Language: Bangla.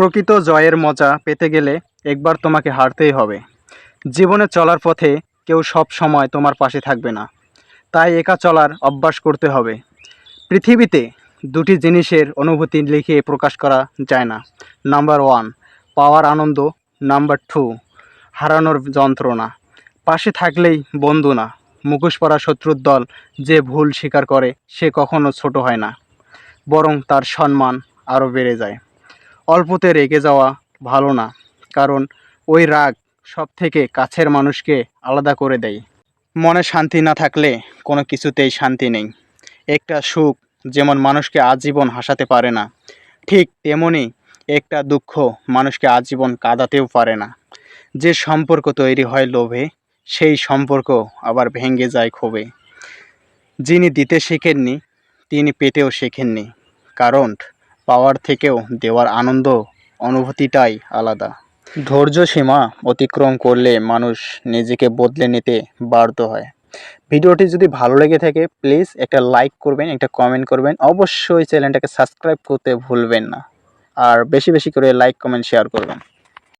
প্রকৃত জয়ের মজা পেতে গেলে একবার তোমাকে হারতেই হবে। জীবনে চলার পথে কেউ সব সময় তোমার পাশে থাকবে না। তাই একা চলার অভ্যাস করতে হবে। পৃথিবীতে দুটি জিনিসের অনুভূতি লিখে প্রকাশ করা যায় না। নাম্বার ওয়ান, পাওয়ার আনন্দ। নাম্বার টু, হারানোর যন্ত্রণা। পাশে থাকলেই বন্ধু না। মুখোশ পরা শত্রুর দল যে ভুল স্বীকার করে সে কখনো ছোট হয় না। বরং তার সম্মান আরও বেড়ে যায়। অল্পতে রেগে যাওয়া ভালো না, কারণ ওই রাগ সব থেকে কাছের মানুষকে আলাদা করে দেয়। মনে শান্তি না থাকলে কোনো কিছুতেই শান্তি নেই। একটা সুখ যেমন মানুষকে আজীবন হাসাতে পারে না, ঠিক তেমনি একটা দুঃখ মানুষকে আজীবন কাঁদাতেও পারে না। যে সম্পর্ক তৈরি হয় লোভে, সেই সম্পর্ক আবার ভেঙে যায় ক্ষোভে। যিনি দিতে শেখেননি, তিনি পেতেও শেখেননি, কারণ পাওয়ার থেকেও দেওয়ার আনন্দ, অনুভূতিটাই আলাদা। ধৈর্য সীমা অতিক্রম করলে মানুষ নিজেকে বদলে নিতে বাধ্য হয়। ভিডিওটি যদি ভালো লেগে থাকে প্লিজ একটা লাইক করবেন, একটা কমেন্ট করবেন। অবশ্যই চ্যানেলটাকে সাবস্ক্রাইব করতে ভুলবেন না। আর বেশি বেশি করে লাইক কমেন্ট শেয়ার করবেন।